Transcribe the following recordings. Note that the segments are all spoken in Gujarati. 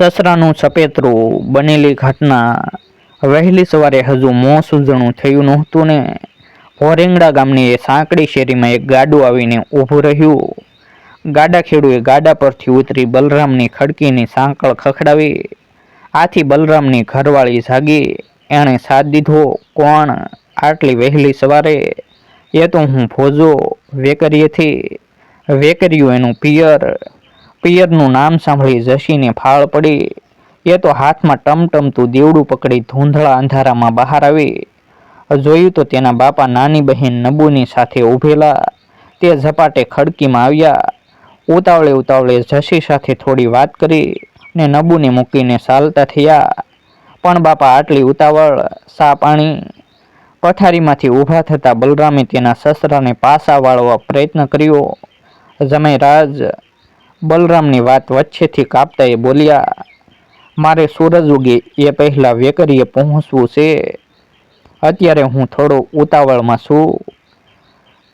સસરાનું સપેતરું બનેલી ઘટના વહેલી સવારે હજુ મોં સૂઝણું થયું નહોતું ને ભોરેંગડા ગામની એ સાંકડી શેરીમાં એક ગાડું આવીને ઊભું રહ્યું. ગાડા ખેડૂએ ગાડા પરથી ઉતરી બલરામની ખડકીની સાંકળ ખખડાવી. આથી બલરામની ઘરવાળી જાગી. એણે સાથ દીધો, કોણ? આટલી વહેલી સવારે? એ તો હું ભોજો વેકરીએથી. વેકર્યું એનું પિયર. પિયરનું નામ સાંભળી જશીને ફાળ પડી. એ તો હાથમાં ટમટમતું દેવડું પકડી ધૂંધળા અંધારામાં બહાર આવી. જોયું તો તેના બાપા નાની બહેન નબુની સાથે ઊભેલા. તે ઝપાટે ખડકીમાં આવ્યા. ઉતાવળે ઉતાવળે જશી સાથે થોડી વાત કરી ને નબુને મૂકીને ચાલતા થયા. પણ બાપા આટલી ઉતાવળ, સા પાણી. પથારીમાંથી ઊભા થતા બલરામે તેના સસરાને પાસા વાળવા પ્રયત્ન કર્યો. જમે રાજ બલરામની વાત વચ્ચેથી કાપતા એ બોલ્યા, મારે સૂરજ ઉગે એ પહેલાં વેકરીએ પહોંચવું છે. અત્યારે હું થોડો ઉતાવળમાં છું.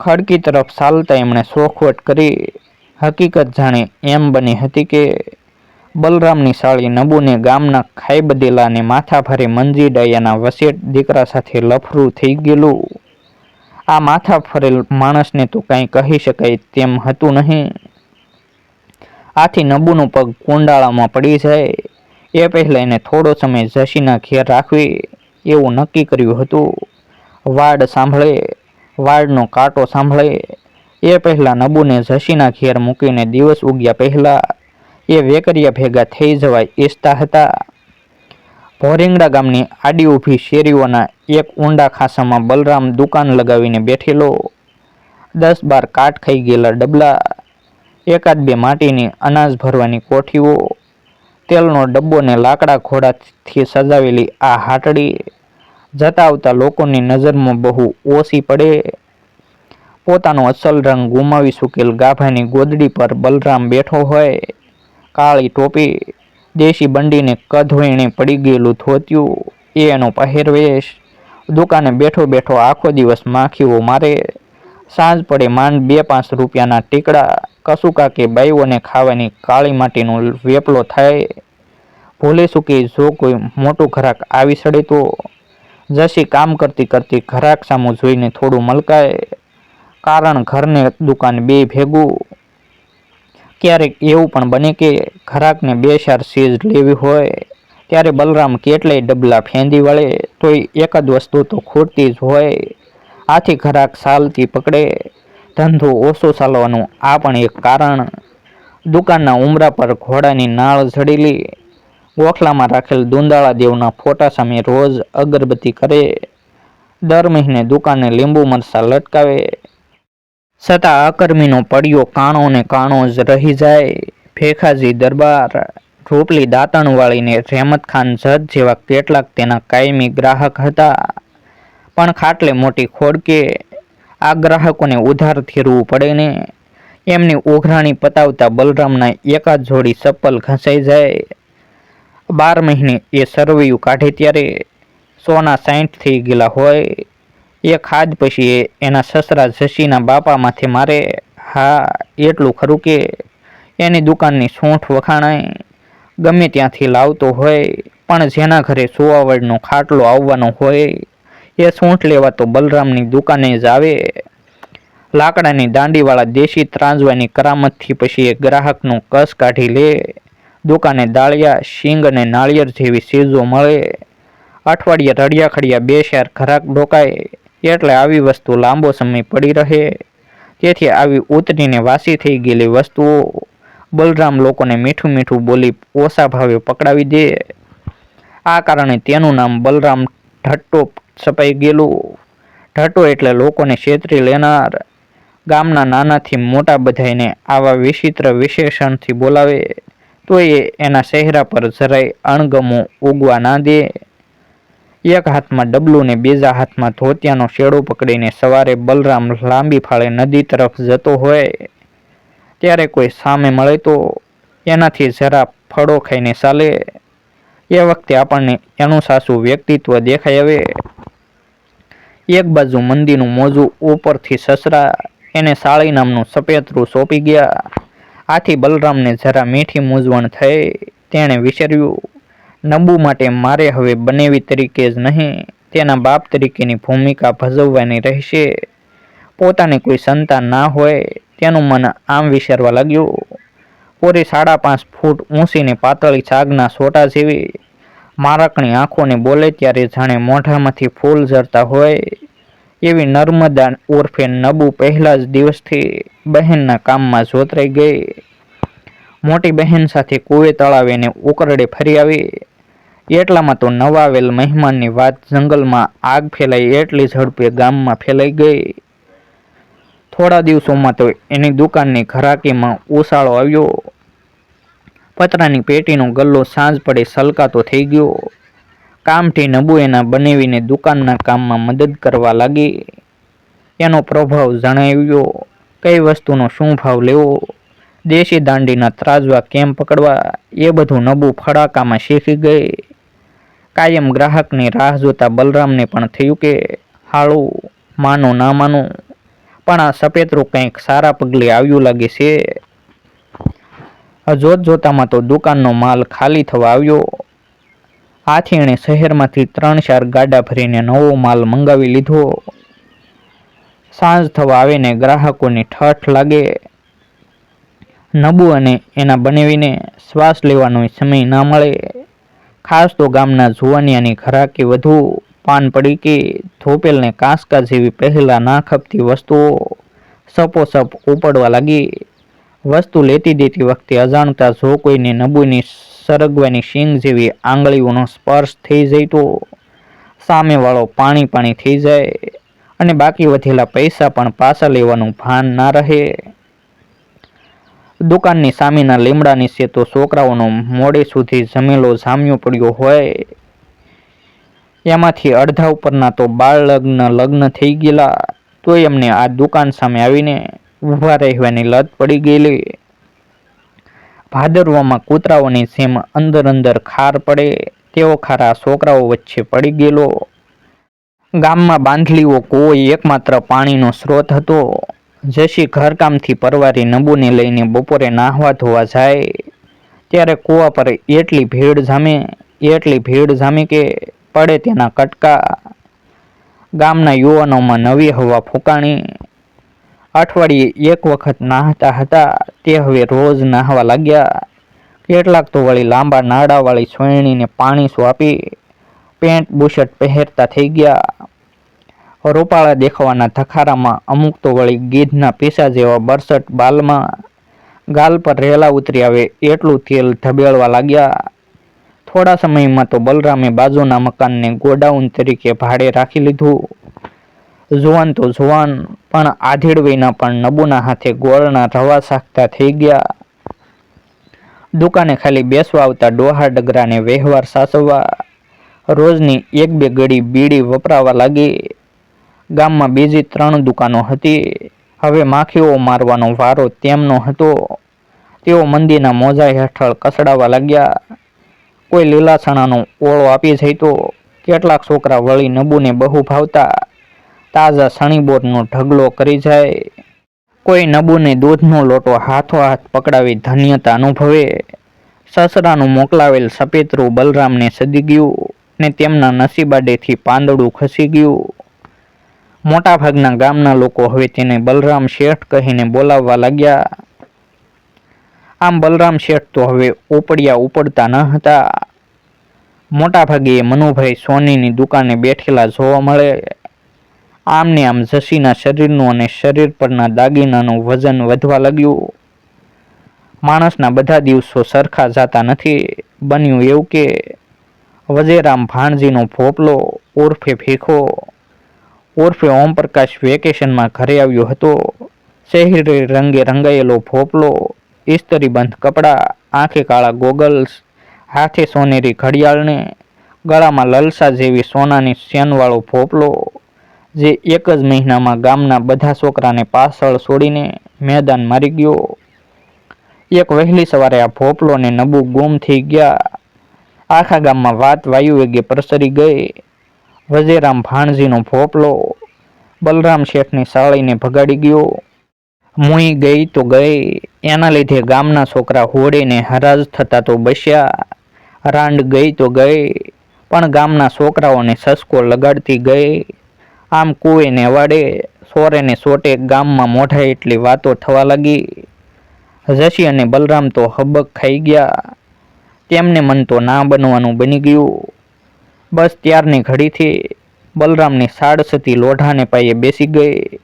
ખડકી તરફ ચાલતા એમણે શોખવટ કરી. હકીકત જાણે એમ બની હતી કે બલરામની સાળી નબુને ગામના ખાઈ બધેલાને માથા ભારે મંજી ડાયાના વસેટ દીકરા સાથે લફરું થઈ ગયેલું. આ માથા ફરેલ માણસને તો કાંઈ કહી શકાય તેમ હતું નહીં. આથી નબુનો પગ કુંડાળામાં પડી જાય. એ પહેલાં એને થોડો સમય જશીના ઘેર રાખવી એવું નક્કી કર્યું હતું. વાડ સાંભળે, વાડનો કાંટો સાંભળે. એ પહેલાં નબુને જશીના ઘેર મૂકીને દિવસ ઉગ્યા પહેલાં એ વેકરિયા ભેગા થઈ જવાય ઈચ્છતા હતા. ભોરિંગડા ગામની આડી ઊભી શેરીઓના એક ઊંડા ખાસામાં બલરામ દુકાન લગાવીને બેઠેલો. દસ બાર કાટ ખાઈ ગયેલા ડબલા એકાદ બે માટીની અનાજ ભરવાની કોઠીઓ, તેલનો ડબ્બો ને લાકડા ઘોડાથી સજાવેલી આ હાટડી જતા આવતા લોકોની નજરમાં બહુ ઓછી પડે. પોતાનો અસલ રંગ ગુમાવી ચૂકેલ ગાભાની ગોદડી પર બલરામ બેઠો હોય. કાળી ટોપી, દેશી બંડીને કધોઈને પડી ગયેલું ધોત્યું, એ એનો પહેરવેશ. દુકાને બેઠો બેઠો આખો દિવસ માખીઓ મારે. સાંજ પડે માંડ બે પાંચ રૂપિયાના ટીકડા કસુકા કે બાઈઓને ખાવાની કાળી માટીનો વેપલો થાય, ભૂલે ચૂકી જો કોઈ મોટું ઘરાક આવી સડે તો જશી કામ કરતી કરતી ઘરાક સામું જોઈને થોડું મલકાય, કારણ ઘરને દુકાન બે ભેગું. ક્યારેક એવું પણ બને કે ઘરાકને બે ચાર ચીજ લેવી હોય, ત્યારે બલરામ કેટલાય ડબલા ફેંદી વળે, તોય એકાદ વસ્તુ તો ખૂટતી જ હોય, આથી ઘરાક ચાલતી પકડે. ધંધો ઓછો ચાલવાનું આ પણ એક કારણ. દુકાનના ઉમરા પર ઘોડાની નાળ ઝડીલી ગોખલામાં રાખેલ દુંદાળા દેવના ફોટા સામે રોજ અગરબત્તી કરે. દર મહિને દુકાને લીંબુ મરસા લટકાવે. છતાં અકર્મીનો પડ્યો કાણો ને કાણો જ રહી જાય. ફેખાજી દરબાર રૂપલી દાંતણવાળીને રહેમત ખાન જજ જેવા કેટલાક તેના કાયમી ગ્રાહક હતા. પણ ખાટલે મોટી ખોડકે આ ગ્રાહકોને ઉધાર ફેરવું પડે ને એમની ઓઘરાણી પતાવતા બલરામના એકાદ જોડી ચપ્પલ ઘસાઈ જાય. બાર મહિને એ સરવૈયું કાઢે ત્યારે સોના સાઠ થઈ ગયેલા હોય. એ ખાદ પછી એના સસરા જશીના બાપા માથે મારે, હા, એટલું ખરું કે એની દુકાનની સૂંઠ વખાણાય ગમે ત્યાંથી લાવતો હોય, પણ જેના ઘરે સુવાવડનો ખાટલો આવવાનો હોય એ સૂંઠ લેવા તો બલરામની દુકાને જ આવે. લાકડાની દાંડીવાળા દેશી ત્રાંજવાની કરામતથી પછી એ ગ્રાહકનું કસ કાઢી લે. દુકાને દાળિયા, શીંગ અને નાળિયેર જેવી ચીજો મળે. અઠવાડિયે રડિયા ખડિયા બે શેર ઘરાક ડોકાય એટલે આવી વસ્તુ લાંબો સમય પડી રહે. તેથી આવી ઉતરીને વાસી થઈ ગયેલી વસ્તુઓ બલરામ લોકોને મીઠું મીઠું બોલી ઓછા ભાવે પકડાવી દે. આ કારણે તેનું નામ બલરામ ઢટ્ટો છપાઈ ગયેલું ઢટ્ટો એટલે લોકોને છેતરી લેનાર ગામના નાનાથી મોટા બધાને આવા વિચિત્ર વિશેષણથી બોલાવે તો એ એના ચહેરા પર જરાય અણગમો ઉગવા ના દે. એક હાથમાં ડબલું ને બીજા હાથમાં ધોતિયાનો શેડો પકડીને સવારે બલરામ લાંબી ફાળે નદી તરફ જતો હોય. ત્યારે કોઈ સામે મળે તો એનાથી જરા ફળો ખાઈને ચાલે. એ વખતે આપણને એનું સાસુ વ્યક્તિત્વ દેખાય આવે એક બાજુ મંદીનું મોજું, ઉપરથી સસરા એને સાળી નામનું સફેદરું સોંપી ગયા. આથી બલરામને જરા મીઠી મૂંઝવણ થઈ. તેણે વિચાર્યું, નબુ માટે મારે હવે બનેવી તરીકે જ નહીં, તેના બાપ તરીકેની ભૂમિકા ભજવવાની રહેશે. પોતાની કોઈ સંતાન ના હોય. તેનું મન આમ વિચારવા લાગ્યું, પૂરી સાડા પાંચ ફૂટ ઊંચીને પાતળી છાગના સોટા જેવી મારકણી આંખોને બોલે ત્યારે જાણે મોઢામાંથી ફૂલ ઝરતા હોય એવી નર્મદા ઉર્ફે નબુ પહેલા જ દિવસથી બહેનના કામમાં જોતરાઈ ગઈ. મોટી બહેન સાથે કુવે તળાવેને ઉકરડે ફરી આવી. એટલામાં તો નવાવેલ મહેમાનની વાત જંગલમાં આગ ફેલાઈ એટલી ઝડપે ગામમાં ફેલાઈ ગઈ. થોડા દિવસોમાં તો એની દુકાનની ઘરાકીમાં ઉછાળો આવ્યો. પતરાની પેટીનો ગલ્લો સાંજ પડે સલકાતો થઈ ગયો. કામથી નબુ એના બનેવીને દુકાનના કામમાં મદદ કરવા લાગી. એનો પ્રભાવ જણાવ્યો, કઈ વસ્તુનો શું ભાવ લેવો? દેશી દાંડીના ત્રાજવા કેમ પકડવા? એ બધું નબુ ફડાકામાં શીખી ગઈ. કાયમ ગ્રાહકની રાહ જોતા બલરામને પણ થયું કે, હાળું, માનું, ના માનું. પણ આ સફેદરું કંઈક સારા પગલે આવ્યું લાગે છે. જોત જોતામાં તો દુકાનનો માલ ખાલી થવા આવ્યો. આથી એણે શહેરમાંથી ત્રણ ચાર ગાડા ભરીને નવો માલ મંગાવી લીધો. સાંજ થવા આવીને ગ્રાહકોની ઠઠ લાગે. નબુ અને એના બનેવીને શ્વાસ લેવાનો સમય ના મળે. ખાસ તો ગામના જુવાનિયાની ઘરાકી વધુ પાન પડી કે ધોપેલને કાંસકા જેવી પહેલા ના ખપતી વસ્તુઓ સપોસપ ઉપડવા લાગી. વસ્તુ લેતી દેતી વખતે અજાણતા જો કોઈને નબુની સરગવાની શીંગ જેવી આંગળીઓનો સ્પર્શ થઈ જાય તો સામેવાળો પાણી પાણી થઈ જાય અને બાકી વધેલા પૈસા પણ પાછા લેવાનું ભાન ના રહે. દુકાનની સામેના લીમડા નીચે તો છોકરાઓનો મોડે સુધી જમેલો જામ્યો પડ્યો હોય. એમાંથી અડધા ઉપરના તો બાળ લગ્ન લગ્ન થઈ ગયેલા તો એમને આ દુકાન સામે આવીને ઊભા રહેવાની લત પડી ગયેલી. ભાદરવામાં કૂતરાઓની સેમ અંદર અંદર ખાર પડે તેવો ખારા છોકરાઓ વચ્ચે પડી ગયેલો. ગામમાં બાંધલીઓ કોઈ એકમાત્ર પાણીનો સ્ત્રોત હતો. જશી ઘરકામથી પરવારી નબુને લઈને બપોરે નાહવા ધોવા જાય. ત્યારે કૂવા પર એટલી ભીડ જામે, એટલી ભીડ જામે કે પડે તેના કટકા. ગામના યુવાનોમાં નવી હવા ફૂંકાણી અઠવાડિયે એક વખત નાહતા હતા, તે હવે રોજ નાહવા લાગ્યા. કેટલાક તો વળી લાંબા નાડાવાળી સોયણીને પાણી સ્વાપી પેન્ટ બુશર્ટ પહેરતા થઈ ગયા. રૂપાળા દેખાવાના ધખારામાં અમુક તો વળી ગીધના પીસા જેવા બરસટ બાલમાં ગાલ પર રેલા ઉતરી આવે એટલું તેલ ધબેળવા લાગ્યા. થોડા સમયમાં તો બલરામે બાજુના મકાનને ગોડાઉન તરીકે ભાડે રાખી લીધું. જુવાન તો જુવાન, પણ આધેડ વયના પણ નબુના હાથે ગોળના રવા સાખતા થઈ ગયા. દુકાને ખાલી બેસવા આવતા ડોહા ડગરાને વ્યવહાર સાચવવા રોજની એક બે ગળી બીડી વપરાવા લાગી. ગામમાં બીજી ત્રણ દુકાનો હતી. હવે માખીઓ મારવાનો વારો તેમનો હતો. તેઓ મંદિરના મોજા હેઠળ કસડાવા લાગ્યા. કોઈ લીલાછણાનો ઓળો આપી જઈતો. કેટલાક છોકરા વળી નબુને બહુ ભાવતા. તાજા શણીબોરનો ઢગલો કરી જાય. કોઈ નબુને દૂધનો લોટો હાથો હાથ પકડાવી ધન્યતા અનુભવે. સસરાનું મોકલાવેલ સપેતરું બલરામને સદી ગયું ને તેમના નસીબાડેથી પાંદડું ખસી ગયું. મોટાભાગના ગામના લોકો હવે તેને બલરામ શેઠ કહીને બોલાવવા લાગ્યા. આમ બલરામ શેઠ તો હવે ઉપડ્યા ઉપડતા ન હતા. મોટાભાગે મનુભાઈ સોનીની દુકાને બેઠેલા જોવા મળે. આમને આમ જસીના શરીરનું અને શરીર પરના દાગીનાનું વજન વધવા લાગ્યું. માણસના બધા દિવસો સરખા જાતા નથી. બન્યું એવું કે વજેરામ ભાણજીનો ભોપલો ઓરફે ભેખો ઓરફે ઓમપ્રકાશ વેકેશનમાં ઘરે આવ્યો હતો. શહેરી રંગે રંગાયેલો ભોપલો, ઇસ્તરીબંધ કપડાં, આંખે કાળા ગોગલ્સ, હાથે સોનેરી ઘડિયાળને, ગળામાં લલસા જેવી સોનાની સેનવાળો ભોપલો જે એક જ મહિનામાં ગામના બધા છોકરાને પાછળ છોડીને મેદાન મારી ગયો. એક વહેલી સવારે આ ભોપલોને નબુ ગુમ થઈ ગયા. આખા ગામમાં વાત વાયુ વેગે પ્રસરી ગઈ. વજેરામ ભાણજીનો ભોપલો બલરામ શેઠની સાળીને ભગાડી ગયો. મુઈ ગઈ તો ગઈ. એના લીધે ગામના છોકરા હોડીને હરાજ થતા તો બસ્યા. રાંડ ગઈ તો ગઈ. પણ ગામના છોકરાઓને સસકો લગાડતી ગઈ. આમ કુવેને વાડે સોરેને સોટે ગામમાં મોઢા એટલી વાતો થવા લાગી. જશી અને બલરામ તો હબક ખાઈ ગયા. તેમને મન તો ના બનવાનું બની ગયું. બસ ત્યારની ઘડીથી બલરામની સાડસતી લોઢાને પાયે બેસી ગઈ.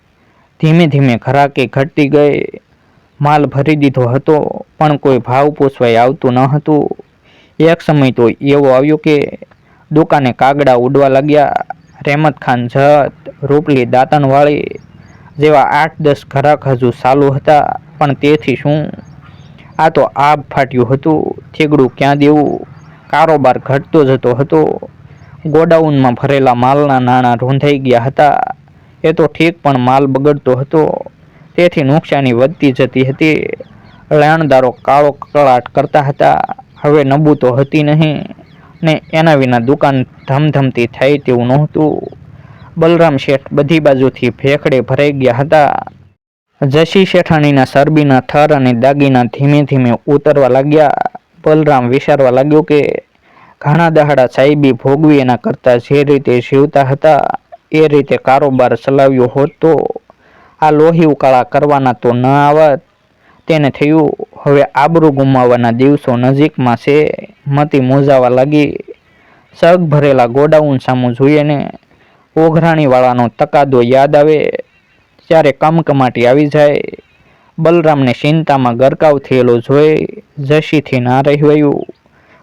ધીમે ધીમે ઘરાકે ઘટતી ગઈ. માલ ભરી દીધો હતો, પણ કોઈ ભાવ પૂછવાય આવતું ન હતું. એક સમય તો એવો આવ્યો કે દુકાને કાગડા ઉડવા લાગ્યા. રહેમત ખાન, જત, રૂપલી, દાંતણવાળી જેવા આઠ દસ ઘરાક હજુ ચાલુ હતા, પણ તેથી શું? આ તો આબ ફાટ્યું હતું, થેગડું ક્યાં દેવું? કારોબાર ઘટતો જતો હતો. ગોડાઉનમાં ભરેલા માલના નાણાં રૂંધાઈ ગયા હતા. એ તો ઠીક પણ માલ બગડતો હતો. તેથી નુકસાની વધતી જતી હતી. લેણદારો કાળો કકળાટ કરતા હતા. હવે નબૂ તો હતી નહીં. ને એના વિના દુકાન ધમધમતી થાય તેવું નહોતું. બલરામ શેઠ બધી બાજુથી ફેંકડે ભરાઈ ગયા હતા. જશી શેઠાણીના સરબીના થર અને દાગીના ધીમે ધીમે ઉતરવા લાગ્યા. બલરામ વિચારવા લાગ્યો કે ઘણા દહાડા સાહેબી ભોગવી એના કરતાં જે રીતે જીવતા હતા, એ રીતે કારોબાર ચલાવ્યો હોત તો આ લોહી ઉકાળા કરવાના તો ન આવત. તેને થયું હવે આબરૂ ગુમાવવાના દિવસો નજીકમાં છે. મતી મોજાવા લાગી. સગ ભરેલા ગોડાઉન સામું જોઈને ઓઘરાણીવાળાનો તકાદો યાદ આવે. ત્યારે કમકમાટી આવી જાય. બલરામને ચિંતામાં ગરકાવ થયેલો જોઈ જશીથી ના રહેવાયું.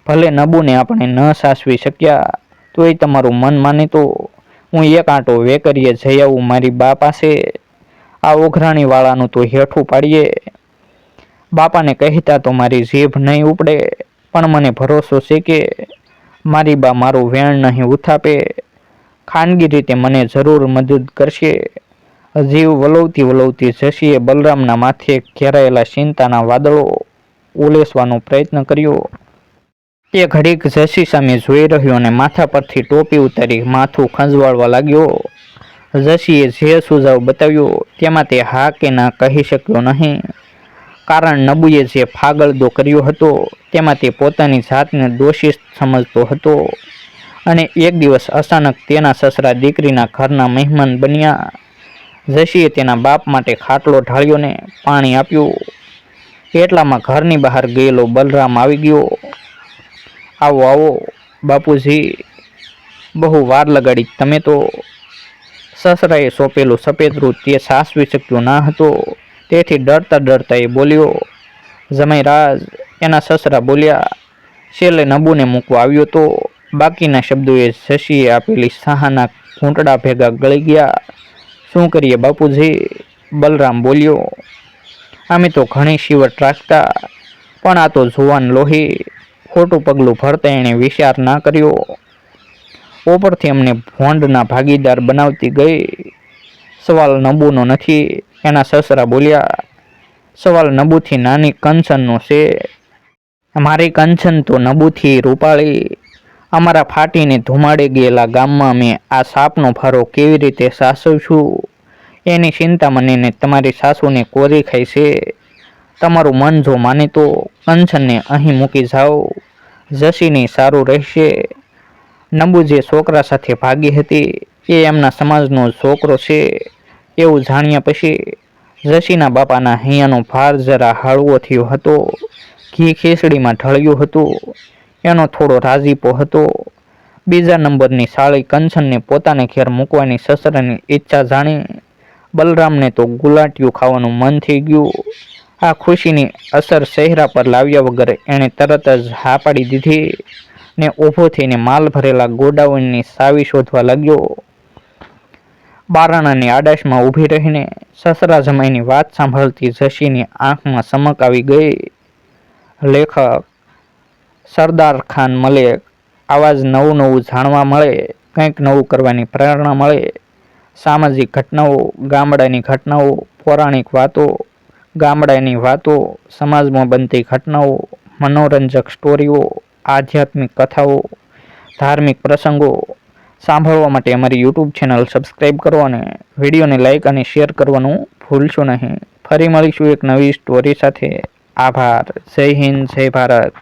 ભલે નબુને આપણે ન સાસવી શક્યા, તોય તમારું મન માને તો હું એક આંટો વેકરીએ જઈ આવું મારી બા પાસે. આ ઓઘરાણીવાળાનું તો હેઠું પાડીએ. બાપાને કહેતા તો મારી જીભ નહીં ઉપડે, પણ મને ભરોસો છે કે મારી બા મારું વેણ નહીં ઉથાપે. ખાનગી રીતે મને જરૂર મદદ કરશે. જીવ વલવતી વલવતી જશીએ બલરામના માથે ઘેરાયેલા ચિંતાના વાદળો ઉલેસવાનો પ્રયત્ન કર્યો. એ ઘડીક જશી સામે જોઈ રહ્યો અને માથા પરથી ટોપી ઉતારી માથું ખંજવાળવા લાગ્યો. જશીએ જે સુઝાવ બતાવ્યો, તેમાં તે હા કે ના કહી શક્યો નહીં. કારણ નબુએ જે ફાગળદો કર્યો હતો, તેમાં તે પોતાની જાતને દોષિત સમજતો હતો. અને એક દિવસ અચાનક તેના સસરા દીકરીના ઘરના મહેમાન બન્યા. જશીએ તેના બાપ માટે ખાટલો ઢાળ્યો ને પાણી આપ્યું. એટલામાં ઘરની બહાર ગયેલો બલરામ આવી ગયો. આવો આવો, બાપુજી, બહુ વાર લગાડી તમે તો. સસરાએ સોંપેલું સફેદ રૂ તે સાસવી શક્યો ના હતો. તેથી ડરતા ડરતા એ બોલ્યો રાજ એના સસરા બોલ્યા છેલ્લે નબુને મૂકવા આવ્યો તો બાકીના શબ્દોએ શશીએ આપેલી સાહાના ઘૂંટડા ભેગા ગળી ગયા. શું કરીએ બાપુજી? બલરામ બોલ્યો, અમે તો ઘણી શિવટ રાખતા, પણ આ તો જુવાન લોહી. ખોટું પગલું ભરતા એણે વિચાર ના કર્યો. ઉપરથી અમને ભોંડના ભાગીદાર બનાવતી ગઈ. સવાલ નબુનો નથી. એના સસરા બોલ્યા, સવાલ નબુથી નાની કંચનનો છે. મારી કંચન તો નબુથી રૂપાળી. અમારા ફાટીને ધુમાડી ગયેલા ગામમાં મેં આ સાપનો ભારો કેવી રીતે સાસવશું? એની ચિંતા મને તમારી સાસુને કોરી ખાઈ છે. તમારું મન જો માને તો કંચનને અહીં મૂકી જાઓ. જસીને સારું રહેશે. નબુ જે છોકરા સાથે ભાગી હતી. એ એમના સમાજનો છોકરો છે એવું જાણ્યા પછી જશીના બાપાના હૈયાનો ભાર જરા હળવો થયો હતો. ઘી ખીચડીમાં ઢળ્યું હતું. એનો થોડો રાજીપો હતો. બીજા નંબરની સાળી કંચનને પોતાને ઘેર મૂકવાની સસરાની ઈચ્છા જાણી બલરામને તો ગુલાટિયું ખાવાનું મન થઈ ગયું. આ ખુશીની અસર ચહેરા પર લાવ્યા વગર એણે તરત જ હા પાડી દીધી ને ઊભો થઈને માલ ભરેલા ગોડાઉનની સાવી શોધવા લાગ્યો. બારણાની આડાશમાં ઊભી રહીને સસરા જમાઈની વાત સાંભળતી જશીની આંખમાં ચમક આવી ગઈ. લેખક સરદાર ખાન મલેક આવા જ નવું નવું જાણવા મળે, કંઈક નવું કરવાની પ્રેરણા મળે. સામાજિક ઘટનાઓ, ગામડાની ઘટનાઓ, પૌરાણિક વાતો, ગામડાની વાતો, સમાજમાં બનતી ઘટનાઓ, મનોરંજક સ્ટોરીઓ, આધ્યાત્મિક કથાઓ, ધાર્મિક પ્રસંગો સાંભળવા માટે અમારી યુટ્યુબ ચેનલ સબસ્ક્રાઈબ કરો અને વિડીયોને લાઈક અને શેર કરવાનું ભૂલશો નહીં. ફરી મળીશું એક નવી સ્ટોરી સાથે. આભાર. જય હિન્દ, જય ભારત.